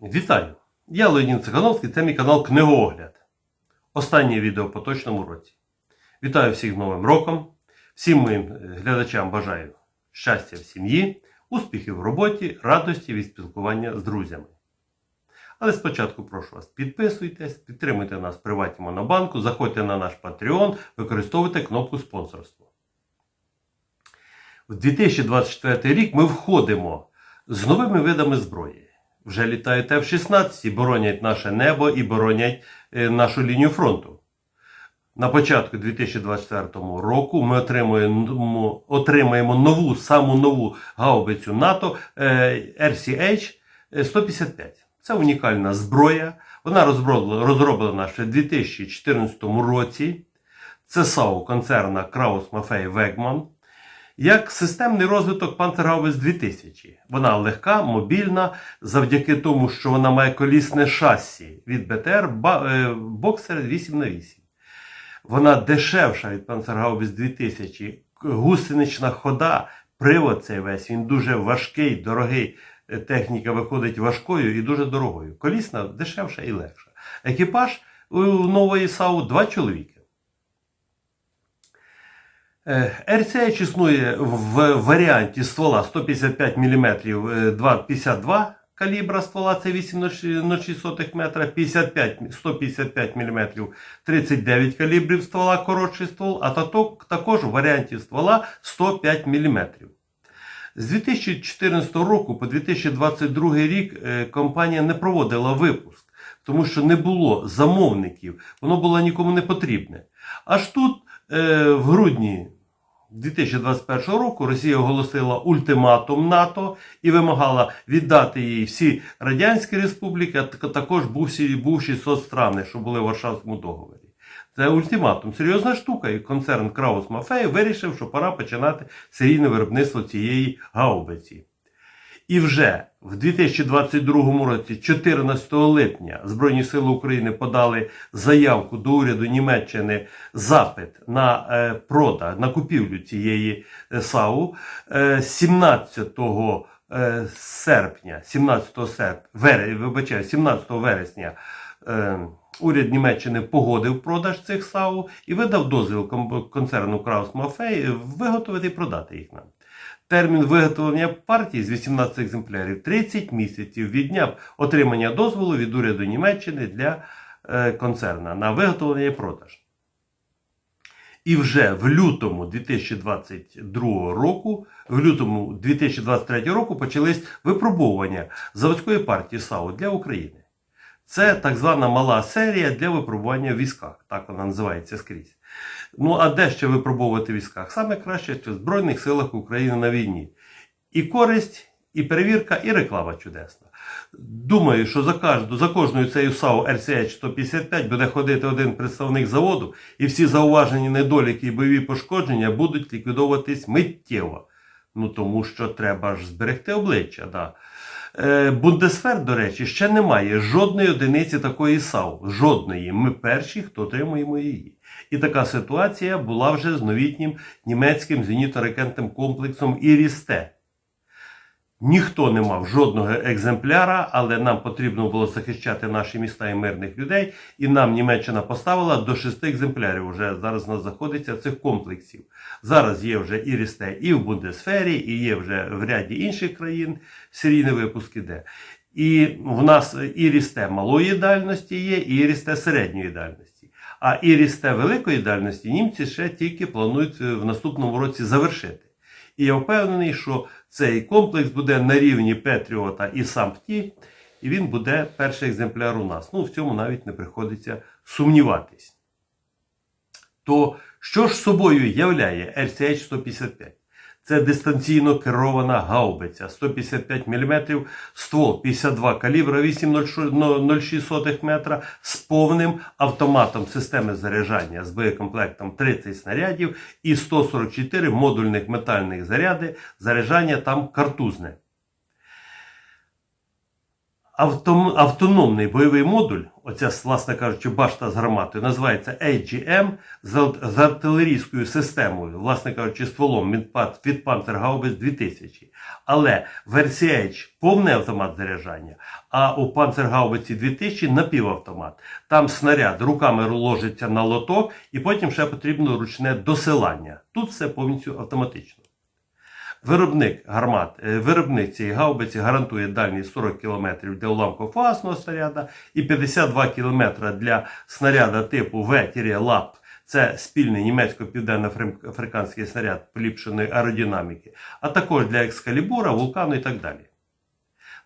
Вітаю! Я Леонід Цихановський, це мій канал Книгоогляд. Останнє відео по точному році. Вітаю всіх з Новим роком. Всім моїм е, глядачам бажаю щастя в сім'ї, успіхів в роботі, радості від спілкування з друзями. Але спочатку прошу вас, підписуйтесь, підтримуйте нас в приваті Монобанку, заходьте на наш Patreon, використовуйте кнопку спонсорство. У 2024 рік ми входимо з новими видами зброї. Вже літають F-16 і боронять наше небо і боронять е, нашу лінію фронту. На початку 2024 року ми отримуємо, отримаємо нову, саму нову гаубицю НАТО е, RCH 155. Це унікальна зброя. Вона розроблена ще в 2014 році. Це САУ концерна Краус Мафей Вегман. Як системний розвиток Пантергаубиц 2000. Вона легка, мобільна, завдяки тому, що вона має колісне шасі від БТР Боксер 8х8. Вона дешевша від Панцергаубиц 2000. Гусенична хода, привод цей весь, він дуже важкий, дорогий. Техніка виходить важкою і дуже дорогою. Колісна дешевша і легша. Екіпаж у нової САУ два чоловіки. RCH існує в варіанті ствола 155 мм 2,52 калібра ствола, це 8,06 метра, 55, 155 мм 39 калібрів ствола, коротший ствол, а також в варіанті ствола 105 мм. З 2014 року по 2022 рік компанія не проводила випуск, тому що не було замовників, воно було нікому не потрібне. Аж тут в грудні 2021 року Росія оголосила ультиматум НАТО і вимагала віддати їй всі Радянські Республіки, а також бувші, бувші соцстрани, що були в Варшавському договорі. Це ультиматум. Серйозна штука, і концерн Краус Мафей вирішив, що пора починати серійне виробництво цієї гаубиці. І вже в 2022 році, 14 липня, Збройні Сили України подали заявку до уряду Німеччини запит на е, продаж, на купівлю цієї е, САУ. Е, 17 е, серпня, 17 серпня, вер, вибачаю, 17 вересня. Е, Уряд Німеччини погодив продаж цих САУ і видав дозвіл концерну Краус Мафей виготовити і продати їх нам. Термін виготовлення партії з 18 екземплярів 30 місяців від дня отримання дозволу від уряду Німеччини для е, концерна на виготовлення і продаж. І вже в лютому 2022 року, в лютому 2023 року почались випробування заводської партії САУ для України. Це так звана мала серія для випробування в військах, так вона називається скрізь. Ну, а де ще випробовувати в військах? Саме краще в Збройних силах України на війні. І користь, і перевірка, і реклама чудесна. Думаю, що за кожну, за кожною цією САУ RCH 155 буде ходити один представник заводу, і всі зауважені недоліки і бойові пошкодження будуть ліквідовуватись миттєво. Ну тому що треба ж зберегти обличчя. Да. Е, Бундесфер, до речі, ще немає жодної одиниці такої САУ. Жодної. Ми перші, хто отримуємо її. І така ситуація була вже з новітнім німецьким зенітно-ракетним комплексом Ірісте. Ніхто не мав жодного екземпляра, але нам потрібно було захищати наші міста і мирних людей. І нам Німеччина поставила до шести екземплярів. Уже зараз у нас знаходиться цих комплексів. Зараз є вже Ірісте і в Бундесфері, і є вже в ряді інших країн серійний випуск іде. І в нас Ірісте малої дальності є, і Ірісте середньої дальності. А Ірісте великої дальності німці ще тільки планують в наступному році завершити. І я впевнений, що цей комплекс буде на рівні Петріота і Сампті, і він буде перший екземпляр у нас. Ну, в цьому навіть не приходиться сумніватись. То що ж собою являє RCH 155? Це дистанційно керована гаубиця 155 мм, ствол 52 калібра 8,06 метра з повним автоматом системи заряджання з боєкомплектом 30 снарядів і 144 модульних метальних заряди, заряджання там картузне. Автономний бойовий модуль, оця, власне кажучи, башта з гарматою, називається AGM з, артилерійською системою, власне кажучи, стволом від, від Panzerhaubitz 2000. Але в RCH повний автомат заряджання, а у Panzerhaubitz 2000 напівавтомат. Там снаряд руками ложиться на лоток, і потім ще потрібно ручне досилання. Тут все повністю автоматично. Виробник гармат, е, виробник цієї гаубиці гарантує дальність 40 км для уламково-фугасного снаряда і 52 км для снаряда типу В-ЛАП. Це спільний німецько-південно-африканський снаряд поліпшеної аеродинаміки, а також для екскалібура, вулкану і так далі.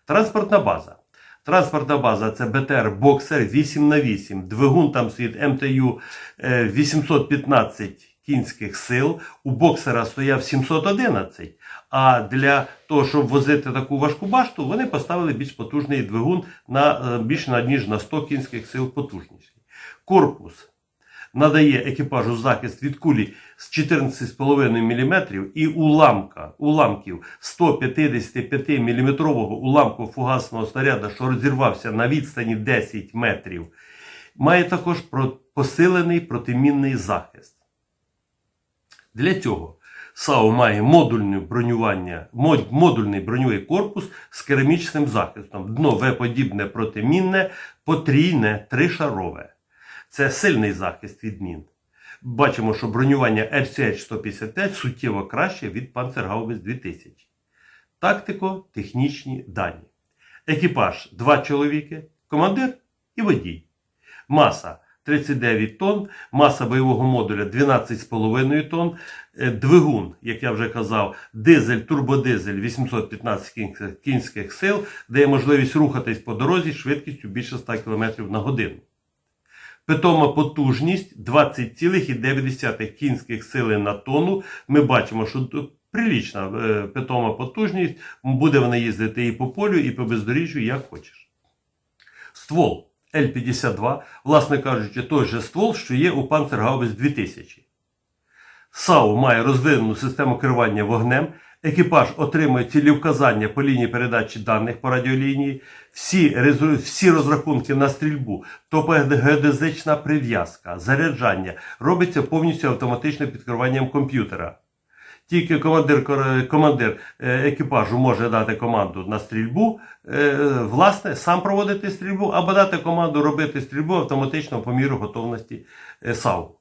Транспортна база. Транспортна база це БТР Боксер 8х8. Двигун там стоїть МТЮ е, 815 кінських сил. У боксера стояв 711. А для того, щоб возити таку важку башту, вони поставили більш потужний двигун на е, більш ніж на 100 кінських сил потужніший. Корпус надає екіпажу захист від кулі з 14,5 мм і уламка, уламків 155 мм уламку фугасного снаряда, що розірвався на відстані 10 метрів, має також посилений протимінний захист. Для цього САУ має модульне бронювання, модульний броньовий корпус з керамічним захистом. Дно В-подібне протимінне, потрійне, тришарове. Це сильний захист від мін. Бачимо, що бронювання RCH-155 суттєво краще від Panzerhaubitz 2000. Тактико-технічні дані. Екіпаж 2 чоловіки, командир і водій. Маса 39 тонн, маса бойового модуля 12,5 тонн, Е, двигун, як я вже казав, дизель, турбодизель 815 кінських- сил, дає можливість рухатись по дорозі швидкістю більше 100 км на годину. Питома потужність 20,9 кінських сили на тонну. Ми бачимо, що прилічна е, питома потужність. Буде вона їздити і по полю, і по бездоріжжю, як хочеш. Ствол L52, власне кажучи, той же ствол, що є у Panzerhaubitz 2000. САУ має розвинену систему керування вогнем. Екіпаж отримує цілівказання по лінії передачі даних по радіолінії, всі, всі розрахунки на стрільбу, топогеодезична прив'язка, заряджання робиться повністю автоматично під керуванням комп'ютера. Тільки командир, командир е, екіпажу може дати команду на стрільбу, е, власне, сам проводити стрільбу, або дати команду робити стрільбу автоматично по міру готовності е, САУ.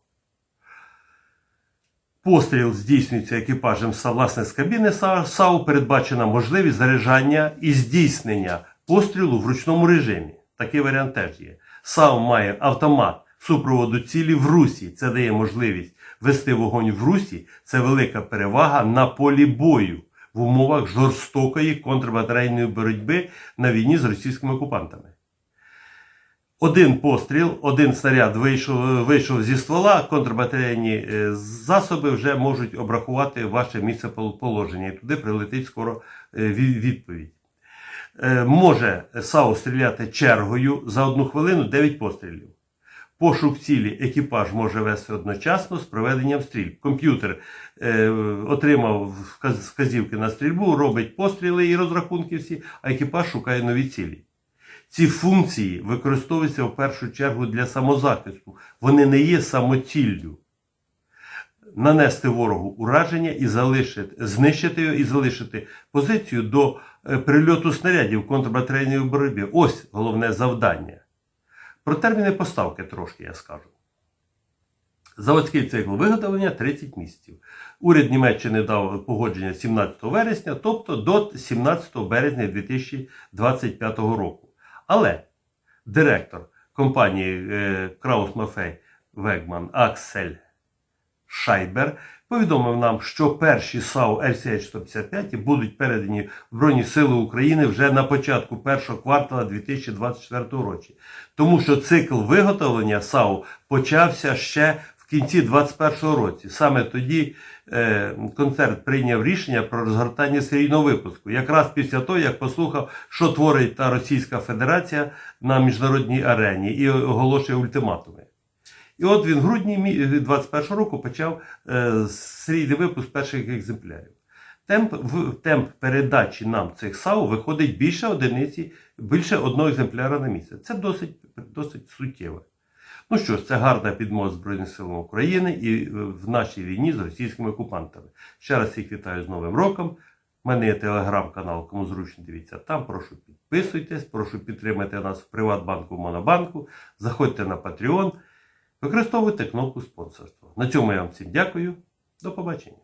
Постріл здійснюється екіпажем власне з кабіни Са- САУ. Передбачена можливість заряджання і здійснення пострілу в ручному режимі. Такий варіант теж є. САУ має автомат супроводу цілі в русі. Це дає можливість вести вогонь в русі. Це велика перевага на полі бою в умовах жорстокої контрбатарейної боротьби на війні з російськими окупантами. Один постріл, один снаряд вийшов, вийшов зі ствола, контрбатарейні е, засоби вже можуть обрахувати ваше місце положення, і туди прилетить скоро е, відповідь. Е, Може САУ стріляти чергою за одну хвилину 9 пострілів. Пошук цілі екіпаж може вести одночасно з проведенням стрільб. Комп'ютер е, отримав вказівки на стрільбу, робить постріли і розрахунки всі, а екіпаж шукає нові цілі. Ці функції використовуються в першу чергу для самозахисту. Вони не є самоціллю. Нанести ворогу ураження і залишити, знищити його і залишити позицію до е, прильоту снарядів контрбатарейної боротьби. Ось головне завдання. Про терміни поставки трошки я скажу. Заводський цикл виготовлення 30 місяців. Уряд Німеччини дав погодження 17 вересня, тобто до 17 березня 2025 року. Але директор компанії е, Краус Мафей Вегман Аксель Шайбер повідомив нам, що перші САУ RCH-155 будуть передані в Збройні Сили України вже на початку першого квартала 2024 року. Тому що цикл виготовлення САУ почався ще в кінці 2021 році. Саме тоді е, концерт прийняв рішення про розгортання серійного випуску, якраз після того, як послухав, що творить та Російська Федерація на міжнародній арені і оголошує ультиматуми. І от він в грудні 2021 року почав е, серійний випуск перших екземплярів. Темп, темп передачі нам цих САУ виходить більше одиниці більше одного екземпляра на місяць. Це досить, досить суттєво. Ну що ж, це гарна підмога Збройним силам України і е, в нашій війні з російськими окупантами. Ще раз всіх вітаю з Новим роком. У мене є телеграм-канал, кому зручно дивіться там. Прошу підписуйтесь, прошу підтримати нас в Приватбанку, Монобанку. Заходьте на Patreon, використовуйте кнопку спонсорства. На цьому я вам всім дякую. До побачення.